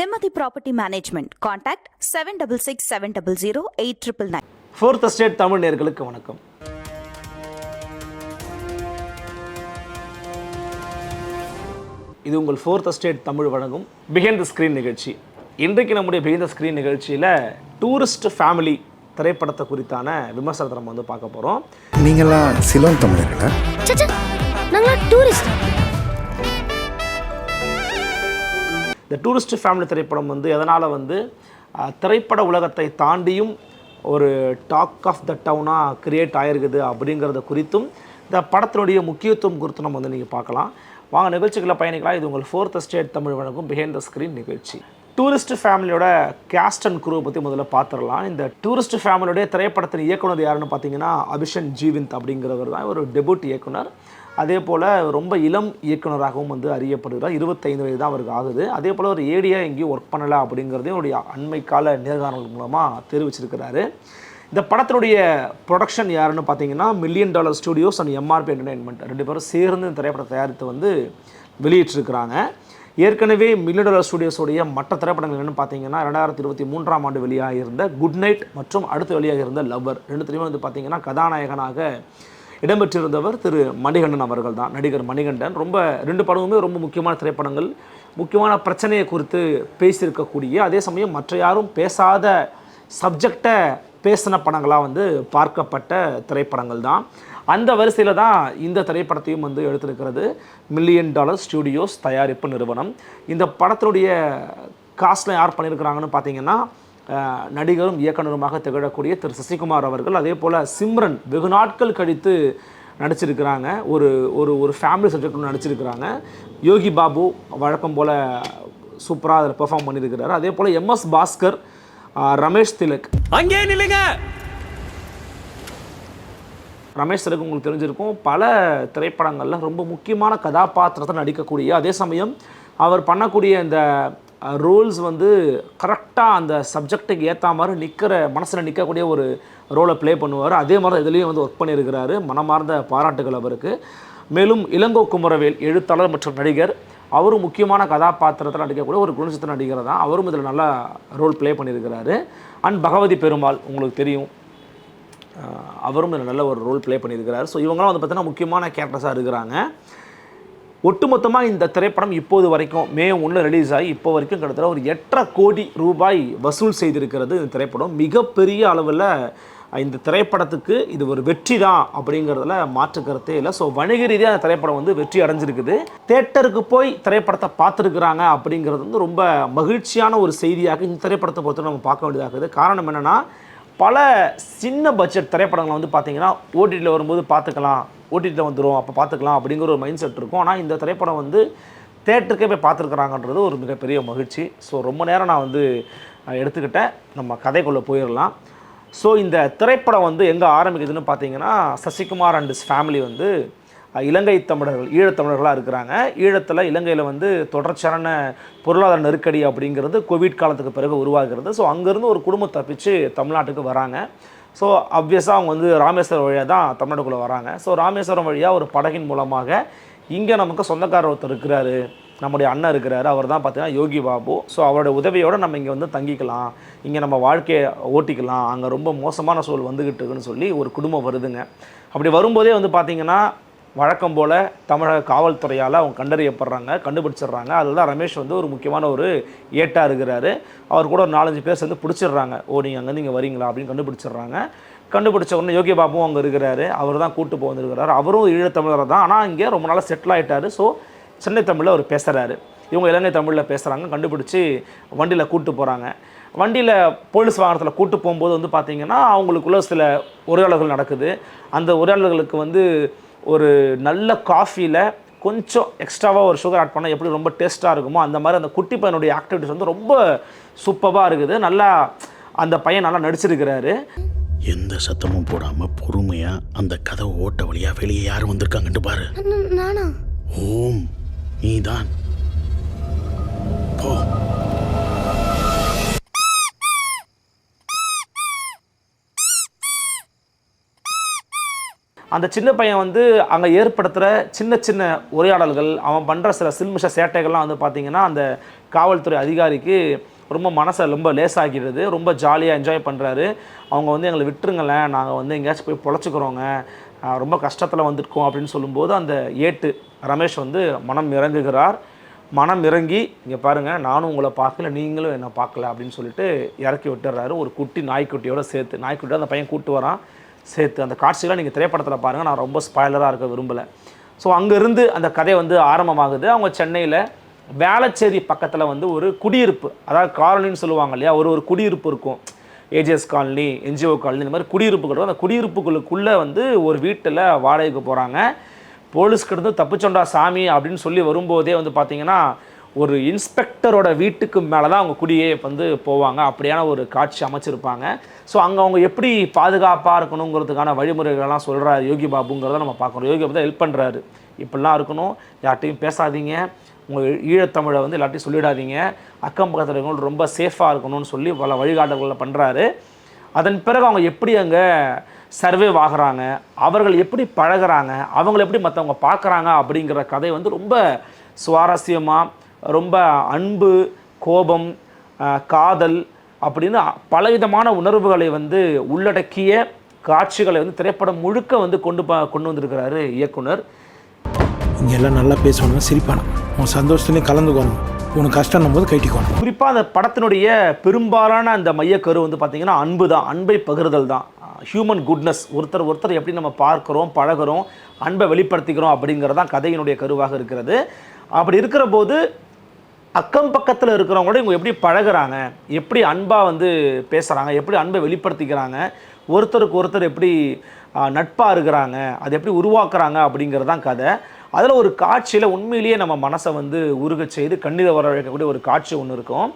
நிம்மதி property management contact seven double six seven double zero eight triple nine fourth state Tamil நேர்களுக்கு வணக்கம். இது உங்கள் ஃபோர்த் ஸ்டேட் தமிழ் வழங்கும் பிஹைண்ட் த ஸ்க்ரீன் நிகழ்ச்சி. இன்றைக்கு நம்முடைய பிஹைண்ட் த ஸ்க்ரீன் நிகழ்ச்சியில் டூரிஸ்ட் ஃபேமிலி திரைப்படத்தை குறித்தான விமர்சனத்தை நம்ம வந்து பார்க்க போகிறோம் நீங்களாம் சிலோன் தமிழர்களா? சச்சா நாங்களா டூரிஸ்ட் இந்த டூரிஸ்ட் ஃபேமிலி திரைப்படம் வந்து எதனால் வந்து திரைப்பட உலகத்தை தாண்டியும் ஒரு டாக் ஆஃப் த டவுனாக கிரியேட் ஆகிருக்குது அப்படிங்கிறத குறித்தும் இந்த படத்தினுடைய முக்கியத்துவம் குறித்து நம்ம வந்து நீங்கள் பார்க்கலாம். வாங்க நிகழ்ச்சிகளை பயணிக்கலாம். இது உங்கள் ஃபோர்த் ஸ்டேட் தமிழ் வழங்கும் பிஹைண்ட் த ஸ்க்ரீன் நிகழ்ச்சி. டூரிஸ்ட் ஃபேமிலியோட கேஸ்ட் அண்ட் குரூவை பற்றி முதல்ல பார்த்துடலாம். இந்த டூரிஸ்ட் ஃபேமிலியோடைய திரைப்படத்தின் இயக்குனர் யாருன்னு பார்த்தீங்கன்னா அபிஷன் ஜீவிந்த் அப்படிங்கிறவர் தான். ஒரு டெபுட் இயக்குனர். அதே போல் ரொம்ப இளம் இயக்குனராகவும் வந்து அறியப்படுகிறார். இருபத்தைந்து வயது தான் அவருக்கு ஆகுது. அதே போல் ஒரு ஏடியாக எங்கேயும் ஒர்க் பண்ணலை அப்படிங்கிறதையும் அவருடைய அண்மை கால நேர்காணல் மூலமாக தெரிவிச்சிருக்கிறாரு. இந்த படத்தினுடைய ப்ரொடக்ஷன் யாருன்னு பார்த்தீங்கன்னா million dollar studios and MRP entertainment ரெண்டு பேரும் சேர்ந்து இந்த திரைப்படத்தை தயாரித்து வந்து வெளியிட்டிருக்கிறாங்க. ஏற்கனவே மில்லியன் டாலர் ஸ்டுடியோஸுடைய மற்ற திரைப்படங்கள் என்னென்னு பார்த்தீங்கன்னா ரெண்டாயிரத்தி இருபத்தி மூன்றாம் ஆண்டு வெளியாக இருந்த குட் நைட் மற்றும் அடுத்து வெளியாக இருந்த லவ்வர் ரெண்டுத்திலையுமே வந்து பார்த்தீங்கன்னா கதாநாயகனாக இடம்பெற்றிருந்தவர் திரு மணிகண்டன் அவர்கள் தான் நடிகர் மணிகண்டன். ரொம்ப ரெண்டு படமுமே ரொம்ப முக்கியமான திரைப்படங்கள். முக்கியமான பிரச்சனையை குறித்து பேசியிருக்கக்கூடிய அதே சமயம் மற்ற யாரும் பேசாத சப்ஜெக்டை பேசின படங்களாக வந்து பார்க்கப்பட்ட திரைப்படங்கள் தான் அந்த வரிசையில் தான் இந்த திரைப்படத்தையும் வந்து எடுத்திருக்கிறது. மில்லியன் டாலர் ஸ்டுடியோஸ் தயாரிப்பு நிறுவனம். இந்த படத்தினுடைய காஸ்ட்டில் யார் பண்ணியிருக்கிறாங்கன்னு பார்த்தீங்கன்னா நடிகரும் இயக்குனருமாக திகழக்கூடிய திரு சசிகுமார் அவர்கள். அதே போல் சிம்ரன் வெகு நாட்கள் கழித்து நடிச்சிருக்கிறாங்க. ஒரு ஒரு ஒரு ஃபேமிலி சப்ஜெக்ட் நடிச்சிருக்கிறாங்க. யோகி பாபு வழக்கம் போல் சூப்பராக அதில் பெர்ஃபார்ம் பண்ணியிருக்கிறாரு அதே போல் எம்எஸ் பாஸ்கர் ரமேஷ் திலக். அங்கே நில்லுங்க! ரமேஷ் திலக் உங்களுக்கு தெரிஞ்சிருக்கும். பல திரைப்படங்களில் ரொம்ப முக்கியமான கதாபாத்திரத்தை நடிக்கக்கூடிய அதே சமயம் அவர் பண்ணக்கூடிய இந்த ரோல்ஸ் வந்து கரெக்டாக அந்த சப்ஜெக்ட்டுக்கு ஏற்ற மாதிரி நிற்கிற மனசில் நிற்கக்கூடிய ஒரு ரோலை ப்ளே பண்ணுவார். அதே மாதிரி இதுலேயும் வந்து ஒர்க் பண்ணியிருக்கிறாரு. மனமார்ந்த பாராட்டுகள் அவருக்கு. மேலும் இளங்கோ குமரவேல் எழுத்தாளர் மற்றும் நடிகர். அவரும் முக்கியமான கதாபாத்திரத்தில் நடிக்கக்கூடிய ஒரு குணச்சித்திர நடிகர் தான் அவரும் இதில் நல்லா ரோல் ப்ளே பண்ணியிருக்கிறாரு. அண்ட் பகவதி பெருமாள் உங்களுக்கு தெரியும். அவரும் இதில் நல்ல ஒரு ரோல் ப்ளே பண்ணியிருக்கிறார். ஸோ இவங்களாம் வந்து பார்த்தீங்கன்னா முக்கியமான கேரக்டர்ஸாக இருக்கிறாங்க. ஒட்டுமொத்தமாக இந்த திரைப்படம் இப்போது வரைக்கும் மே ஒன்று ரிலீஸ் ஆகி இப்போ வரைக்கும் கிட்டத்தட்ட ஒரு எட்டரை கோடி ரூபாய் வசூல் செய்திருக்கிறது இந்த திரைப்படம். மிகப்பெரிய அளவில் இந்த திரைப்படத்துக்கு இது ஒரு வெற்றி தான் அப்படிங்கிறதுல மாற்று கருத்தே இல்லை. ஸோ வணிக ரீதியாக அந்த திரைப்படம் வந்து வெற்றி அடைஞ்சிருக்குது. தேட்டருக்கு போய் திரைப்படத்தை பார்த்துருக்குறாங்க அப்படிங்கிறது வந்து ரொம்ப மகிழ்ச்சியான ஒரு செய்தியாக இந்த திரைப்படத்தை பொறுத்து நம்ம பார்க்க வேண்டியதாக இருக்குது. காரணம் என்னென்னா பல சின்ன பட்ஜெட் திரைப்படங்களை வந்து பார்த்திங்கன்னா ஓடிடியில் வரும்போது பார்த்துக்கலாம். ஓடிடியில் வந்துடும் அப்போ பார்த்துக்கலாம் அப்படிங்கிற ஒரு மைண்ட் செட் இருக்கும். ஆனால் இந்த திரைப்படம் வந்து தேட்டருக்கே போய் பார்த்துருக்குறாங்கன்றது ஒரு மிகப்பெரிய மகிழ்ச்சி. ஸோ ரொம்ப நேரம் நான் வந்து எடுத்துக்கிட்டேன். நம்ம கதைக்குள்ளே போயிடலாம். ஸோ இந்த திரைப்படம் வந்து எங்கே ஆரம்பிக்குதுன்னு பார்த்தீங்கன்னா சசிகுமார் அண்ட் இஸ் ஃபேமிலி வந்து இலங்கை தமிழர்கள் ஈழத்தமிழர்களாக இருக்கிறாங்க. ஈழத்தில் இலங்கையில் வந்து தொடர்ச்சியான பொருளாதார நெருக்கடி அப்படிங்கிறது கோவிட் காலத்துக்கு பிறகு உருவாகிறது. ஸோ அங்கேருந்து ஒரு குடும்பம் தப்பிச்சு தமிழ்நாட்டுக்கு வராங்க. ஸோ அப்வியஸாக அவங்க வந்து ராமேஸ்வரம் வழியாக தான் தமிழ்நாட்டுக்குள்ளே வராங்க. ஸோ ராமேஸ்வரம் வழியாக ஒரு படகின் மூலமாக இங்கே நமக்கு சொந்தக்காரர் ஒருத்தர் இருக்கிறாரு. நம்முடைய அண்ணன் இருக்கிறாரு. அவர் தான் பார்த்தீங்கன்னா யோகி பாபு. ஸோ அவரோட உதவியோடு நம்ம இங்கே வந்து தங்கிக்கலாம். இங்கே நம்ம வாழ்க்கையை ஓட்டிக்கலாம். அங்கே ரொம்ப மோசமான சூழல் வந்துக்கிட்டு இருக்குன்னு சொல்லி ஒரு குடும்பம் வருதுங்க. அப்படி வரும்போதே வந்து பார்த்திங்கன்னா வழக்கம் போல் தமிழக காவல்துறையால் அவங்க கண்டறியப்படுறாங்க கண்டுபிடிச்சிடுறாங்க. அதில் தான் ரமேஷ் வந்து ஒரு முக்கியமான ஒரு ஏட்டாக இருக்கிறாரு. அவர் கூட ஒரு நாலஞ்சு பேர் சேர்ந்து பிடிச்சிடுறாங்க. ஓ நீங்கள் அங்கேருந்து இங்கே வரீங்களா அப்படின்னு கண்டுபிடிச்சிடுறாங்க. கண்டுபிடிச்ச உடனே யோகி பாபுவும் அங்கே இருக்கிறாரு. அவர் தான் கூட்டு போக வந்திருக்கிறாரு. அவரும் ஈழத்தமிழர் தான். ஆனால் இங்கே ரொம்ப நாளாக செட்டில் ஆகிட்டார் ஸோ சென்னை தமிழில் அவர் பேசுகிறாரு இவங்க இலங்கை தமிழில் பேசுகிறாங்க கண்டுபிடிச்சி வண்டியில் கூட்டு போகிறாங்க வண்டியில் போலீஸ் வாகனத்தில் கூட்டு போகும்போது வந்து பார்த்திங்கன்னா அவங்களுக்குள்ள சில உரையாடல்கள் நடக்குது. அந்த உரையாடல்களுக்கு வந்து ஒரு நல்ல காஃபியில் கொஞ்சம் எக்ஸ்ட்ராவாக ஒரு சுகர் ஆட் பண்ணால் எப்படி ரொம்ப டேஸ்ட்டாக இருக்குமோ அந்த மாதிரி அந்த குட்டி பையனுடைய ஆக்டிவிட்டிஸ் வந்து ரொம்ப சூப்பராக இருக்குது. நல்லா அந்த பையன் நல்லா நடிச்சிருக்கிறாரு. எந்த சத்தமும் போடாம பொறுமையா அந்த கதவு ஓட்ட வழியா வெளியே யார் வந்திருக்காங்கன்னு பாரு. நானா? ஓம் நீதான். போ. அந்த சின்ன பையன் வந்து அங்கே ஏற்படுத்துகிற சின்ன சின்ன உரையாடல்கள் அவன் பண்ணுற சில சில்மிஷ சேட்டைகள்லாம் வந்து பார்த்திங்கன்னா அந்த காவல்துறை அதிகாரிக்கு ரொம்ப மனசை ரொம்ப லேசாகிடுது ரொம்ப ஜாலியாக என்ஜாய் பண்ணுறாரு அவங்க வந்து எங்களை விட்டுருங்களேன் நாங்கள் வந்து எங்கேயாச்சும் போய் பொழைச்சிக்கிறோங்க. ரொம்ப கஷ்டத்தில் வந்திருக்கோம் அப்படின்னு சொல்லும்போது அந்த ஏட்டு ரமேஷ் வந்து மனம் இறங்குகிறார். மனம் இறங்கி இங்கே பாருங்கள் நானும் உங்களை பார்க்கல நீங்களும் என்னை பார்க்கல அப்படின்னு சொல்லிட்டு இறக்கி விட்டுறாரு. ஒரு குட்டி நாய்க்குட்டியோட சேர்த்து நாய்க்குட்டியோட அந்த பையன் கூட்டு வரான். சேர்த்து அந்த காட்சிகளை நீங்கள் திரைப்படத்தில் பாருங்கள் நான் ரொம்ப ஸ்பாய்லராக இருக்க விரும்பலை. ஸோ அங்கேருந்து அந்த கதை வந்து ஆரம்பமாகுது. அவங்க சென்னையில் வேளச்சேரி பக்கத்தில் வந்து ஒரு குடியிருப்பு அதாவது காலனின்னு சொல்லுவாங்க இல்லையா? ஒரு ஒரு குடியிருப்பு இருக்கும். ஏஜிஎஸ் காலனி என்ஜிஓ காலனி இந்த மாதிரி குடியிருப்புகள் இருக்கும். அந்த குடியிருப்புகளுக்குள்ளே வந்து ஒரு வீட்டில் வாடகைக்கு போகிறாங்க போலீஸ்கிட்ட இருந்து தப்புச்சொண்டா சாமி அப்படின்னு சொல்லி வரும்போதே வந்து பார்த்திங்கன்னா ஒரு இன்ஸ்பெக்டரோட வீட்டுக்கு மேலே தான் அவங்க குடியே வந்து போவாங்க. அப்படியான ஒரு காட்சி அமைச்சிருப்பாங்க. ஸோ அங்கே அவங்க எப்படி பாதுகாப்பாக இருக்கணுங்கிறதுக்கான வழிமுறைகளெல்லாம் சொல்கிறார் யோகி பாபுங்கிறத நம்ம பார்க்குறோம் யோகி பாபு தான் ஹெல்ப் பண்ணுறாரு இப்படிலாம் இருக்கணும். யார்ட்டையும் பேசாதீங்க. உங்கள் ஈழத்தமிழை வந்து எல்லாத்தையும் சொல்லிடாதீங்க. அக்கம் பக்கத்தில் இருக்கவங்க ரொம்ப சேஃபாக இருக்கணும்னு சொல்லி பல வழிகாட்டல்களை பண்ணுறாரு அதன் பிறகு அவங்க எப்படி அங்கே சர்வே ஆகுறாங்க? அவர்கள் எப்படி பழகுறாங்க? அவங்கள எப்படி மற்றவங்க பார்க்குறாங்க? அப்படிங்கிற கதை வந்து ரொம்ப சுவாரஸ்யமாக ரொம்ப அன்பு கோபம் காதல் அப்படின்னு பலவிதமான உணர்வுகளை வந்து உள்ளடக்கிய காட்சிகளை வந்து திரைப்படம் முழுக்க வந்து கொண்டு பா கொண்டு வந்திருக்கிறாரு இயக்குனர். இங்கே எல்லாம் நல்லா பேசணும் சிரிப்பான உன் சந்தோஷத்துலேயும் கலந்துக்கணும். உனக்கு கஷ்டம் போது கைட்டிக்கணும். குறிப்பாக அந்த படத்தினுடைய பெரும்பாலான அந்த மையக்கரு வந்து பார்த்திங்கன்னா அன்பு தான் அன்பை பகிர்தல் தான். ஹியூமன் குட்னஸ் ஒருத்தர் ஒருத்தர் எப்படி நம்ம பார்க்குறோம் பழகுறோம் அன்பை வெளிப்படுத்திக்கிறோம் அப்படிங்கிறது தான் கதையினுடைய கருவாக இருக்கிறது. அப்படி இருக்கிற போது அக்கம் பக்கத்தில் இருக்கிறவங்களோட இவங்க எப்படி பழகுறாங்க எப்படி அன்பாக வந்து பேசுகிறாங்க எப்படி அன்பை வெளிப்படுத்திக்கிறாங்க ஒருத்தருக்கு ஒருத்தர் எப்படி நட்பாக இருக்கிறாங்க அதை எப்படி உருவாக்குறாங்க அப்படிங்கிறது தான் கதை. அதில் ஒரு காட்சியில் உண்மையிலேயே நம்ம மனசை வந்து உருகச் செய்து கண்ணீரை வர வைக்கக்கூடிய ஒரு காட்சி ஒன்று இருக்கும்.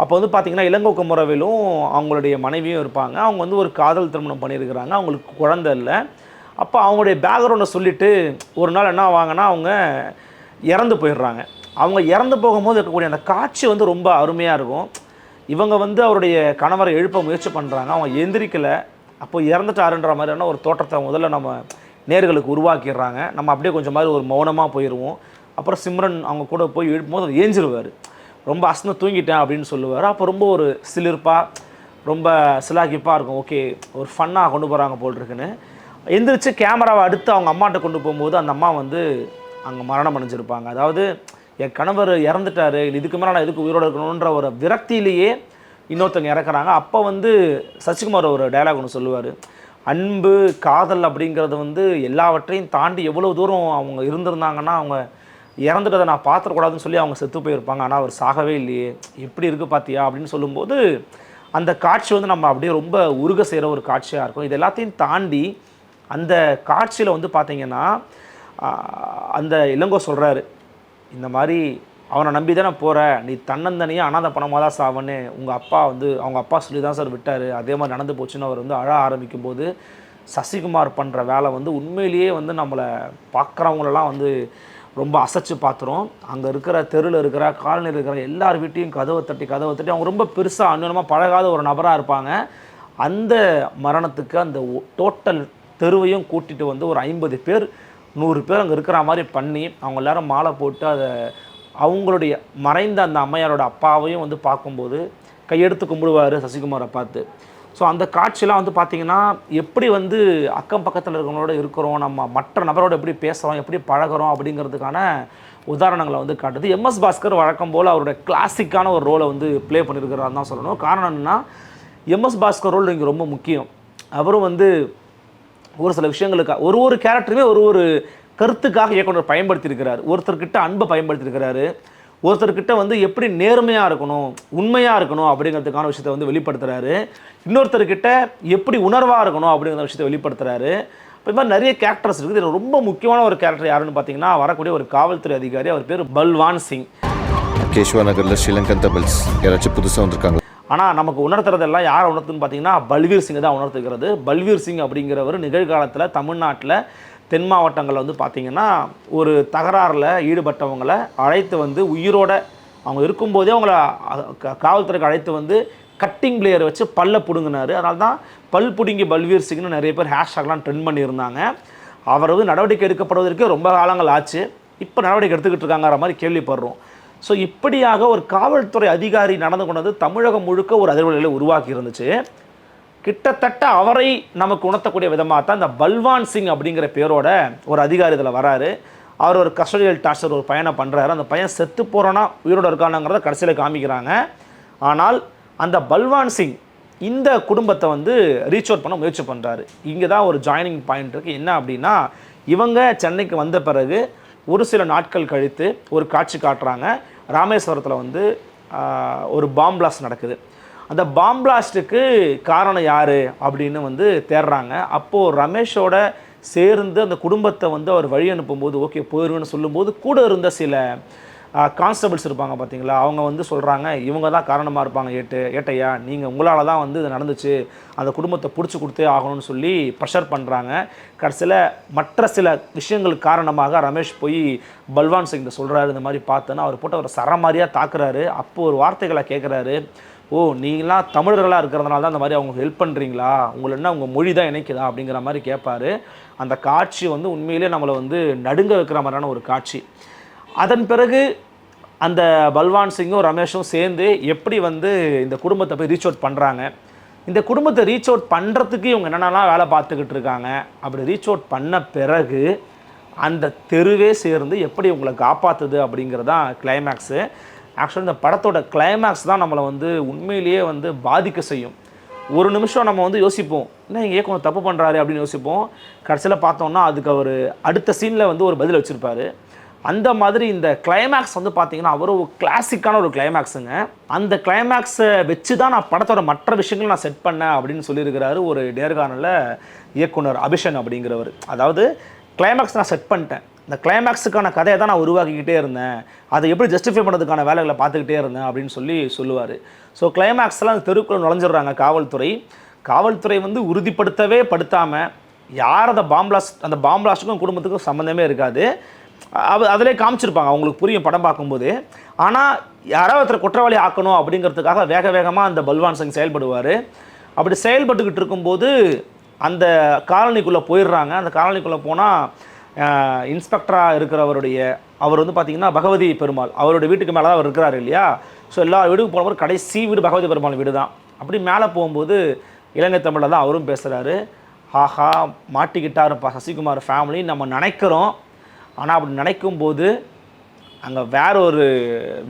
அப்போ வந்து பார்த்திங்கன்னா இளங்கோ குமரவேலும் அவங்களுடைய மனைவியும் இருப்பாங்க. அவங்க வந்து ஒரு காதல் திருமணம் பண்ணியிருக்கிறாங்க. அவங்களுக்கு குழந்தை இல்லை. அப்போ அவங்களுடைய பேக்ரவுண்டை சொல்லிவிட்டு ஒரு நாள் என்ன வாங்கினா அவங்க இறந்து போயிடுறாங்க. அவங்க இறந்து போகும்போது இருக்கக்கூடிய அந்த காட்சி வந்து ரொம்ப அருமையாக இருக்கும். இவங்க வந்து அவருடைய கணவரை எழுப்ப முயற்சி பண்ணுறாங்க அவங்க எந்திரிக்கலை. அப்போ இறந்துட்டாருன்ற மாதிரியான ஒரு தோற்றத்தை முதல்ல நம்ம நேர்களுக்கு உருவாக்கிடுறாங்க. நம்ம அப்படியே கொஞ்சம் மாதிரி ஒரு மௌனமாக போயிடுவோம் அப்புறம் சிம்ரன் அவங்க கூட போய் எழுப்பும்போது அவர் ஏஞ்சிருவார். ரொம்ப அசந்து தூங்கிட்டேன் அப்படின்னு சொல்லுவார். அப்போ ரொம்ப ஒரு சிலிர்ப்பாக ரொம்ப சிலாகிப்பாக இருக்கும். ஓகே ஒரு ஃபன்னாக கொண்டு போகிறாங்க போல் இருக்குன்னு. எந்திரிச்சு கேமராவை அடுத்து அவங்க அம்மாட்ட கொண்டு போகும்போது அந்த அம்மா வந்து அங்கே மரணம் அடைஞ்சிருப்பாங்க. அதாவது என் கணவர் இறந்துட்டாரு இதுக்கு மேலே நான் எதுக்கு உயிரோடு இருக்கணுன்ற ஒரு விரக்தியிலேயே இன்னொருத்தவங்க இறக்குறாங்க. அப்போ வந்து சசிகுமார் ஒரு டைலாக் ஒன்று சொல்லுவார். அன்பு காதல் அப்படிங்கிறது வந்து எல்லாவற்றையும் தாண்டி எவ்வளோ தூரம் அவங்க இருந்திருந்தாங்கன்னா அவங்க இறந்துட்டதை நான் பார்த்துடக்கூடாதுன்னு சொல்லி அவங்க செத்து போயிருப்பாங்க. ஆனால் அவர் சாகவே இல்லையே. எப்படி இருக்குது பார்த்தியா அப்படின்னு சொல்லும்போது அந்த காட்சி வந்து நம்ம அப்படியே ரொம்ப உருக செய்கிற ஒரு காட்சியாக இருக்கும். இது எல்லாத்தையும் தாண்டி அந்த காட்சியில் வந்து பார்த்திங்கன்னா அந்த இளங்கோ சொல்கிறாரு இந்த மாதிரி அவனை நம்பி தானே போகிற நீ தன்னந்தனியாக அனாதை பணமாக தான் சாவன்னு உங்கள் அப்பா வந்து அவங்க அப்பா சொல்லி தான் சார் விட்டார். அதே மாதிரி நடந்து போச்சுன்னு அவர் வந்து அழ ஆரம்பிக்கும் போது சசிகுமார் பண்ணுற வேலை வந்து உண்மையிலேயே வந்து நம்மளை பார்க்குறவங்களெல்லாம் வந்து ரொம்ப அசைச்சு பார்த்துரும் அங்கே இருக்கிற தெருவில் இருக்கிற காலனியில் இருக்கிற எல்லார் வீட்டையும் கதவை தட்டி கதவை தட்டி அவங்க ரொம்ப பெருசாக அந்நியமாக பழகாத ஒரு நபராக இருப்பாங்க. அந்த மரணத்துக்கு அந்த டோட்டல் தெருவையும் கூட்டிகிட்டு வந்து ஒரு ஐம்பது பேர் நூறு பேர் அங்கே இருக்கிற மாதிரி பண்ணி அவங்க எல்லாரும் மாலை போட்டு அதை அவங்களுடைய மறைந்த அந்த அம்மையாரோட அப்பாவையும் வந்து பார்க்கும்போது கையெடுத்து கும்பிடுவார் சசிகுமாரை பார்த்து. ஸோ அந்த காட்சியெலாம் வந்து பார்த்திங்கன்னா எப்படி வந்து அக்கம் பக்கத்தில் இருக்கிறவங்களோட இருக்கிறோம் நம்ம மற்ற நபரோட எப்படி பேசுகிறோம் எப்படி பழகுறோம் அப்படிங்கிறதுக்கான உதாரணங்களை வந்து காட்டுது. எம்எஸ் பாஸ்கர் வழக்கம் போல் அவருடைய கிளாசிக்கான ஒரு ரோலை வந்து ப்ளே பண்ணியிருக்கிறாருன்னு தான் சொல்லணும். காரணம் என்னென்னா எம்எஸ் பாஸ்கர் ரோல் இங்கே ரொம்ப முக்கியம். அவரும் வந்து ஒரு சில விஷயங்களுக்கு ஒரு ஒரு கேரக்டருமே ஒரு ஒரு கருத்துக்காக இயக்குனர் பயன்படுத்தியிருக்கிறார். ஒருத்தர்கிட்ட அன்பை பயன்படுத்தியிருக்கிறாரு. ஒருத்தர்கிட்ட வந்து எப்படி நேர்மையாக இருக்கணும் உண்மையாக இருக்கணும் அப்படிங்கிறதுக்கான விஷயத்தை வந்து வெளிப்படுத்துகிறாரு இன்னொருத்தர்கிட்ட எப்படி உணர்வாக இருக்கணும் அப்படிங்கிற விஷயத்தை வெளிப்படுத்துகிறாரு இப்போ மாதிரி நிறைய கேரக்டர்ஸ் இருக்குது. இதில் ரொம்ப முக்கியமான ஒரு கேரக்டர் யாருன்னு பார்த்தீங்கன்னா வரக்கூடிய ஒரு காவல்துறை அதிகாரி அவர் பேர் பல்வான் சிங். கேஷ்வா நகரில் ஸ்ரீலங்கன் தபிள்ஸ் யாராச்சும் புதுசாக வந்திருக்காங்க ஆனால் நமக்கு உணர்த்துறதெல்லாம் யார் உணர்த்துன்னு பார்த்தீங்கன்னா பல்வீர் சிங்கை தான் உணர்த்துகிறது. பல்வீர் சிங் அப்படிங்கிறவர் நிகழ்காலத்தில் தமிழ்நாட்டில் தென் மாவட்டங்களில் வந்து பார்த்திங்கன்னா ஒரு தகராறில் ஈடுபட்டவங்களை அழைத்து வந்து உயிரோட அவங்க இருக்கும்போதே அவங்கள காவல்துறைக்கு அழைத்து வந்து கட்டிங் பிளேயர் வச்சு பல்ல பிடுங்கினார். அதனால தான் பல் பிடுங்கி பல்வீர் சிங்னு நிறைய பேர் ஹேஷ்டாக்லாம் ட்ரெண்ட் பண்ணியிருந்தாங்க. அவர் வந்து நடவடிக்கை எடுக்கப்படுவதற்கு ரொம்ப காலங்கள் ஆச்சு. இப்போ நடவடிக்கை எடுத்துக்கிட்டு இருக்காங்கிற மாதிரி கேள்விப்படுறோம். ஸோ இப்படியாக ஒரு காவல்துறை அதிகாரி நடந்து கொண்டது தமிழகம் முழுக்க ஒரு அதிர்வலைகளை உருவாக்கி இருந்துச்சு. கிட்டத்தட்ட அவரை நமக்கு உணர்த்தக்கூடிய விதமாக தான் இந்த பல்வான் சிங் அப்படிங்கிற பேரோட ஒரு அதிகாரி இதில் வராரு. அவர் ஒரு கஸ்டடியல் டார்ச்சர் ஒரு பையனை பண்ணுறாரு அந்த பையன் செத்து போகிறோன்னா உயிரோடு இருக்கானுங்கிறத கடைசியில் காமிக்கிறாங்க. ஆனால் அந்த பல்வான் சிங் இந்த குடும்பத்தை வந்து ரீச் அவுட் பண்ண முயற்சி பண்ணுறாரு இங்கே தான் ஒரு ஜாயினிங் பாயிண்ட் இருக்குது என்ன அப்படின்னா இவங்க சென்னைக்கு வந்த பிறகு ஒரு சில நாட்கள் கழித்து ஒரு காட்சி காட்டுறாங்க. ராமேஸ்வரத்தில் வந்து ஒரு பாம் பிளாஸ்ட் நடக்குது. அந்த பாம் பிளாஸ்ட்டுக்கு காரணம் யார் அப்படின்னு வந்து தேடுறாங்க. அப்போது ரமேஷோட சேர்ந்து அந்த குடும்பத்தை வந்து அவர் வழி அனுப்பும்போது ஓகே போயிருவேன்னு சொல்லும்போது கூட இருந்த சில கான்ஸ்டபிள்ஸ் இருப்பாங்க பார்த்தீங்களா? அவங்க வந்து சொல்கிறாங்க இவங்க தான் காரணமாக இருப்பாங்க ஏட்டு ஏட்டையா நீங்கள் உங்களால் தான் வந்து இது நடந்துச்சு அந்த குடும்பத்தை பிடிச்சி கொடுத்தே ஆகணும்னு சொல்லி ப்ரெஷர் பண்ணுறாங்க கடைசியில் மற்ற சில விஷயங்கள் காரணமாக ரமேஷ் போய் பல்வான் சிங் சொல்கிறாரு இந்த மாதிரி பார்த்தோன்னா அவர் போட்டு அவர் சரமாரியாக தாக்குறாரு. அப்போ ஒரு வார்த்தைகளை கேட்குறாரு ஓ நீங்களாம் தமிழர்களாக இருக்கிறதுனால தான் அந்த மாதிரி அவங்க ஹெல்ப் பண்ணுறீங்களா உங்களை என்ன உங்கள் மொழி தான் இணைக்குதா? அப்படிங்கிற மாதிரி கேட்பாரு அந்த காட்சி வந்து உண்மையிலே நம்மளை வந்து நடுங்க வைக்கிற மாதிரியான ஒரு காட்சி. அதன் பிறகு அந்த பல்வான் சிங்கும் ரமேஷும் சேர்ந்து எப்படி வந்து இந்த குடும்பத்தை போய் ரீச் அவுட் பண்ணுறாங்க இந்த குடும்பத்தை ரீச் அவுட் பண்ணுறதுக்கு இவங்க என்னென்னலாம் வேலை பார்த்துக்கிட்டு இருக்காங்க. அப்படி ரீச் அவுட் பண்ண பிறகு அந்த தெருவே சேர்ந்து எப்படி உங்களை காப்பாற்றுது அப்படிங்கிறது தான் கிளைமேக்ஸு ஆக்சுவலி இந்த படத்தோட கிளைமேக்ஸ் தான் நம்மளை வந்து உண்மையிலேயே வந்து பாதிக்க செய்யும். ஒரு நிமிஷம் நம்ம வந்து யோசிப்போம் என்ன இங்கே கொஞ்சம் தப்பு பண்ணுறாரு அப்படின்னு யோசிப்போம். கடைசியில் பார்த்தோம்னா அதுக்கு அவர் அடுத்த சீனில் வந்து ஒரு பதில் வச்சுருப்பாரு. அந்த மாதிரி இந்த கிளைமேக்ஸ் வந்து பார்த்தீங்கன்னா அவர் ஒரு கிளாசிக்கான ஒரு கிளைமேக்ஸுங்க அந்த கிளைமேக்ஸை வச்சு தான் நான் படத்தோட மற்ற விஷயங்களை நான் செட் பண்ணேன் அப்படின்னு சொல்லியிருக்கிறாரு ஒரு நேர்காணலில் இயக்குனர் அபிஷன் அப்படிங்கிறவர். அதாவது கிளைமேக்ஸ் நான் செட் பண்ணிட்டேன். இந்த கிளைமேக்ஸுக்கான கதையை தான் நான் உருவாக்கிக்கிட்டே இருந்தேன். அதை எப்படி ஜஸ்டிஃபை பண்ணுறதுக்கான வேலைகளை பார்த்துக்கிட்டே இருந்தேன் அப்படின்னு சொல்லி சொல்லுவார். ஸோ கிளைமேக்ஸ்லாம் அந்த தெருக்குள்ள நுழைஞ்சிடுறாங்க காவல்துறை. காவல்துறை வந்து உறுதிப்படுத்தவே படுத்தாமல் யார் அந்த பாம்பிளாஸ்ட் அந்த பாம்பிளாஸ்ட்டுக்கும் குடும்பத்துக்கும் சம்மந்தமே இருக்காது. அதிலே காமிச்சிருப்பாங்க அவங்களுக்கு புரியும் படம் பார்க்கும்போது. ஆனால் யாராவது ஒருத்தர் குற்றவாளி ஆக்கணும் அப்படிங்கிறதுக்காக வேக வேகமாக அந்த பல்வான் சிங் செயல்படுவார். அப்படி செயல்பட்டுக்கிட்டு இருக்கும்போது அந்த காலனிக்குள்ளே போயிடுறாங்க. அந்த காலனிக்குள்ளே போனால் இன்ஸ்பெக்டராக இருக்கிறவருடைய அவர் வந்து பார்த்திங்கன்னா பகவதி பெருமாள். அவருடைய வீட்டுக்கு மேலே தான் அவர் இருக்கிறார் இல்லையா? ஸோ எல்லா வீடுக்கு போனவர் கடைசி வீடு பகவதி பெருமாள் வீடு தான் அப்படி மேலே போகும்போது இலங்கை தமிழில் தான் அவரும் பேசுகிறாரு ஆஹா மாட்டிக்கிட்டாருப்பா சசிகுமார் ஃபேமிலி நம்ம நினைக்கிறோம் ஆனால் அப்படி நினைக்கும் போது அங்கே வேற ஒரு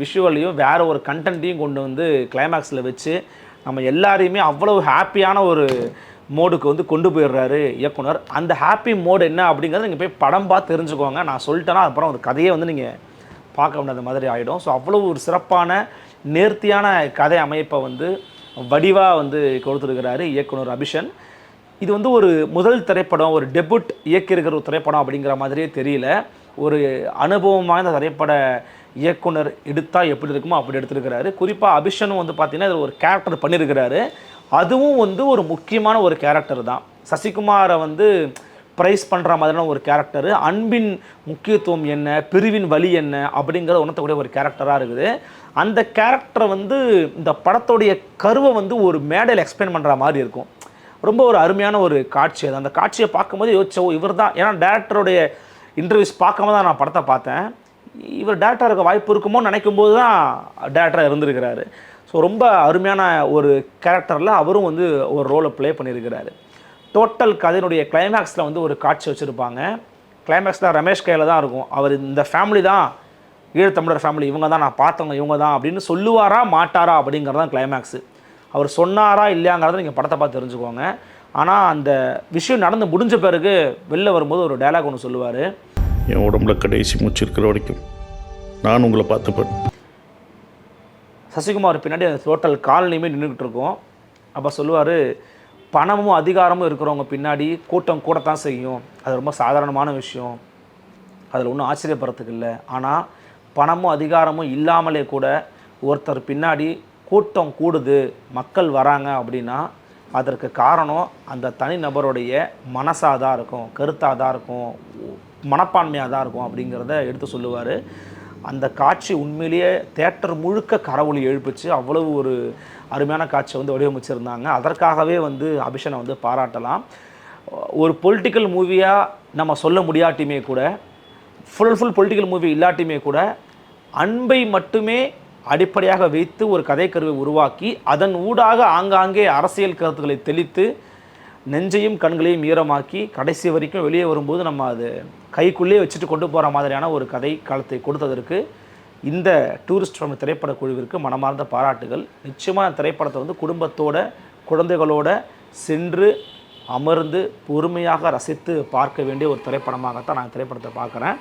விஷுவலையும் வேற ஒரு கண்டென்ட்டையும் கொண்டு வந்து கிளைமேக்ஸில் வச்சு நம்ம எல்லாரையுமே அவ்வளோ ஹாப்பியான ஒரு மோடுக்கு வந்து கொண்டு போயிடுறாரு இயக்குனர். அந்த ஹாப்பி மோடு என்ன அப்படிங்கிறத நீங்கள் போய் படம் பார்த்து தெரிஞ்சுக்கோங்க. நான் சொல்லிட்டேன்னா அப்புறம் ஒரு கதையை வந்து நீங்கள் பார்க்க முடியாத மாதிரி ஆகிடும் ஸோ அவ்வளோ ஒரு சிறப்பான நேர்த்தியான கதை அமைப்பை வந்து வடிவாக வந்து கொடுத்துருக்கிறாரு இயக்குனர் அபிஷன். இது வந்து ஒரு முதல் திரைப்படம் ஒரு டெபுட் இயக்கியிருக்கிற ஒரு திரைப்படம் அப்படிங்கிற மாதிரியே தெரியல. ஒரு அனுபவம் வாய்ந்த திரைப்பட இயக்குனர் எடுத்தால் எப்படி இருக்குமோ அப்படி எடுத்திருக்கிறாரு. குறிப்பாக அபிஷனும் வந்து பார்த்தீங்கன்னா இதில் ஒரு கேரக்டர் பண்ணியிருக்கிறாரு அதுவும் வந்து ஒரு முக்கியமான ஒரு கேரக்டர் தான். சசிகுமாரை வந்து ப்ரைஸ் பண்ணுற மாதிரியான ஒரு கேரக்டர் அன்பின் முக்கியத்துவம் என்ன பிரிவின் வழி என்ன அப்படிங்கிறத உணர்த்தக்கூடிய ஒரு கேரக்டராக இருக்குது. அந்த கேரக்டரை வந்து இந்த படத்துடைய கருவை வந்து ஒரு மேடையில் எக்ஸ்பிளைன் பண்ணுற மாதிரி இருக்கும். ரொம்ப ஒரு அருமையான ஒரு காட்சி அது. அந்த காட்சியை பார்க்கும்போது யோசிச்சோ இவர் தான். ஏன்னா டேரக்டருடைய இன்டர்வியூஸ் பார்க்காம தான் நான் படத்தை பார்த்தேன். இவர் டேரக்டர் இருக்க வாய்ப்பு இருக்குமோ நினைக்கும் போது தான் டேரக்டராக இருந்திருக்கிறாரு. ஸோ ரொம்ப அருமையான ஒரு கேரக்டரில் அவரும் வந்து ஒரு ரோலை ப்ளே பண்ணியிருக்கிறாரு. டோட்டல் கதையினுடைய கிளைமேக்ஸில் வந்து ஒரு காட்சி வச்சுருப்பாங்க. கிளைமேக்ஸில் ரமேஷ் கையில் தான் இருக்கும். அவர் இந்த ஃபேமிலி தான் ஈழத்தமிழர் ஃபேமிலி இவங்க தான் நான் பார்த்தவங்க இவங்க தான் அப்படின்னு சொல்லுவாரா மாட்டாரா அப்படிங்கிறது தான் கிளைமேக்ஸு அவர் சொன்னாரா இல்லையாங்கிறத நீங்கள் படத்தை பார்த்து தெரிஞ்சுக்கோங்க. ஆனால் அந்த விஷயம் நடந்து முடிஞ்ச பிறகு வெளில வரும்போது ஒரு டயலாக் ஒன்று சொல்லுவார். என் உடம்புல கடைசி மூச்சு இருக்கிற வரைக்கும் நான் உங்களை பார்த்துப்பேன். சசிகுமார் பின்னாடி அந்த டோட்டல் காலனியுமே நின்றுக்கிட்டு இருக்கோம். அப்போ சொல்லுவார் பணமும் அதிகாரமும் இருக்கிறவங்க பின்னாடி கூட்டம் கூடத்தான் செய்யும். அது ரொம்ப சாதாரணமான விஷயம். அதில் ஒன்றும் ஆச்சரியப்படுறதுக்கு இல்லை. ஆனால் பணமும் அதிகாரமும் இல்லாமலே கூட ஒருத்தர் பின்னாடி கூட்டம் கூடுது மக்கள் வராங்க அப்படின்னா அதற்கு காரணம் அந்த தனிநபருடைய மனசாக தான் இருக்கும் கருத்தாக தான் இருக்கும் மனப்பான்மையாக தான் இருக்கும் அப்படிங்கிறத எடுத்து சொல்லுவார். அந்த காட்சி உண்மையிலேயே தேட்டர் முழுக்க கரவொலி எழுப்பிச்சு அவ்வளவு ஒரு அருமையான காட்சியை வந்து வடிவமைச்சிருந்தாங்க. அதற்காகவே வந்து அபிஷனை வந்து பாராட்டலாம். ஒரு பொலிட்டிக்கல் மூவியாக நம்ம சொல்ல முடியாட்டியுமே கூட ஃபுல் ஃபுல் பொலிட்டிக்கல் மூவி இல்லாட்டியுமே கூட அன்பை மட்டுமே அடிப்படையாக வைத்து ஒரு கதைக்கருவை உருவாக்கி அதன் ஊடாக ஆங்காங்கே அரசியல் கருத்துக்களை தெளித்து நெஞ்சையும் கண்களையும் ஈரமாக்கி கடைசி வரைக்கும் வெளியே வரும்போது நம்ம அது கைக்குள்ளே வச்சுட்டு கொண்டு போகிற மாதிரியான ஒரு கதை காலத்தை கொடுத்ததற்கு இந்த டூரிஸ்ட் ஃபிரம் திரைப்பட குழுவிற்கு மனமார்ந்த பாராட்டுகள். நிச்சயமாக திரைப்படத்தை வந்து குடும்பத்தோட குழந்தைகளோட சென்று அமர்ந்து பொறுமையாக ரசித்து பார்க்க வேண்டிய ஒரு திரைப்படமாகத்தான் நான் திரைப்படத்தை பார்க்குறேன்.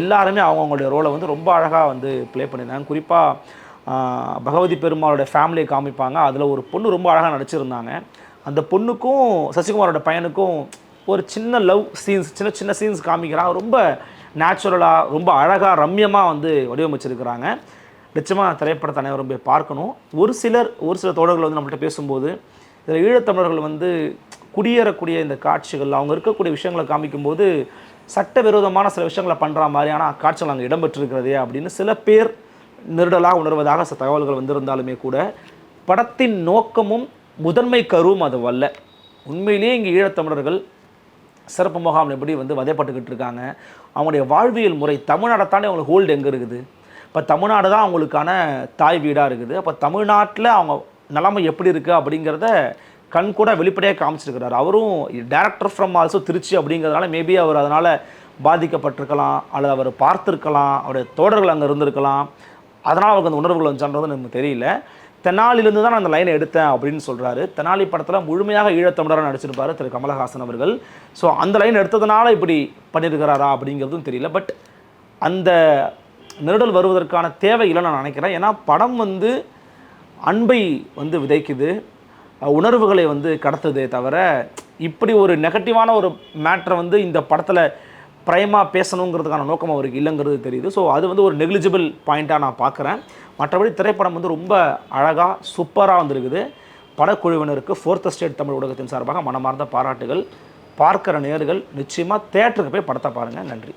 எல்லாருமே அவங்கவுங்களுடைய ரோலை வந்து ரொம்ப அழகாக வந்து ப்ளே பண்ணியிருந்தாங்க. குறிப்பாக பகவதி பெருமாளோட ஃபேமிலியை காமிப்பாங்க. அதில் ஒரு பொண்ணு ரொம்ப அழகாக நடிச்சிருந்தாங்க. அந்த பொண்ணுக்கும் சசிகுமாரோட பையனுக்கும் ஒரு சின்ன லவ் சீன்ஸ் சின்ன சின்ன சீன்ஸ் காமிக்கிறாங்க ரொம்ப நேச்சுரலாக ரொம்ப அழகாக ரம்யமாக வந்து வடிவமைச்சிருக்கிறாங்க. நிச்சயமாக திரைப்படத்தை அனைவரும் போய் பார்க்கணும். ஒரு சிலர் ஒரு சில தோழர்கள் வந்து நம்மள்கிட்ட பேசும்போது இதில் ஈழத்தமிழர்கள் வந்து குடியேறக்கூடிய இந்த காட்சிகள் அவங்க இருக்கக்கூடிய விஷயங்களை காமிக்கும்போது சட்டவிரோதமான சில விஷயங்களை பண்ணுற மாதிரியான காட்சிகள் அங்கே இடம்பெற்றிருக்கிறதே அப்படின்னு சில பேர் நெருடலாக உணர்வதாக சில தகவல்கள் வந்திருந்தாலுமே கூட படத்தின் நோக்கமும் முதன்மை கருவும் அது வல்ல உண்மையிலேயே இங்கே ஈழத்தமிழர்கள் சிறப்பு முகாம் எப்படி வந்து வதைப்பட்டுக்கிட்டு இருக்காங்க அவங்களுடைய வாழ்வியல் முறை தமிழ்நாடை தாண்டி அவங்களுக்கு ஹோல்டு எங்கே இருக்குது? இப்போ தமிழ்நாடு தான் அவங்களுக்கான தாய் வீடாக இருக்குது. அப்போ தமிழ்நாட்டில் அவங்க நிலைமை எப்படி இருக்குது அப்படிங்கிறத கண் கூட வெளிப்படையாக காமிச்சிருக்கிறார். அவரும் டேரக்டர் ஃப்ரம் ஆல்சோ திருச்சி அப்படிங்கிறதுனால மேபி அவர் அதனால் பாதிக்கப்பட்டிருக்கலாம் அல்லது அவர் பார்த்துருக்கலாம் அவருடைய தோழர்கள் அங்கே இருந்திருக்கலாம். அதனால் அவருக்கு அந்த உணர்வுகள் வந்துச்சான்றது நமக்கு தெரியல. தெனாலிலிருந்து தான் நான் அந்த லைனை எடுத்தேன் அப்படின்னு சொல்கிறாரு தெனாலி படத்தில் முழுமையாக ஈழத்தமிழராக நடிச்சிருப்பாரு திரு கமலஹாசன் அவர்கள். ஸோ அந்த லைன் எடுத்ததுனால இப்படி பண்ணியிருக்கிறாரா அப்படிங்கிறதும் தெரியல. பட் அந்த நெருடல் வருவதற்கான தேவை இல்லைன்னு நான் நினைக்கிறேன். ஏன்னா படம் வந்து அன்பை வந்து விதைக்குது. உணர்வுகளை வந்து கடத்துதே தவிர இப்படி ஒரு நெகட்டிவான ஒரு மேட்ரை வந்து இந்த படத்தில் ப்ரைமாக பேசணுங்கிறதுக்கான நோக்கம் அவருக்கு இல்லைங்கிறது தெரியுது. ஸோ அது வந்து ஒரு நெக்லிஜிபிள் பாயிண்ட்டாக நான் பார்க்குறேன். மற்றபடி திரைப்படம் வந்து ரொம்ப அழகாக சூப்பராக வந்திருக்குது. படக்குழுவினருக்கு ஃபோர்த் ஸ்டேட் தமிழ் ஊடகத்தின் சார்பாக மனமார்ந்த பாராட்டுகள். பார்க்குற நேர்கள் நிச்சயமாக தேட்டருக்கு போய் படத்தை பாருங்கள் நன்றி.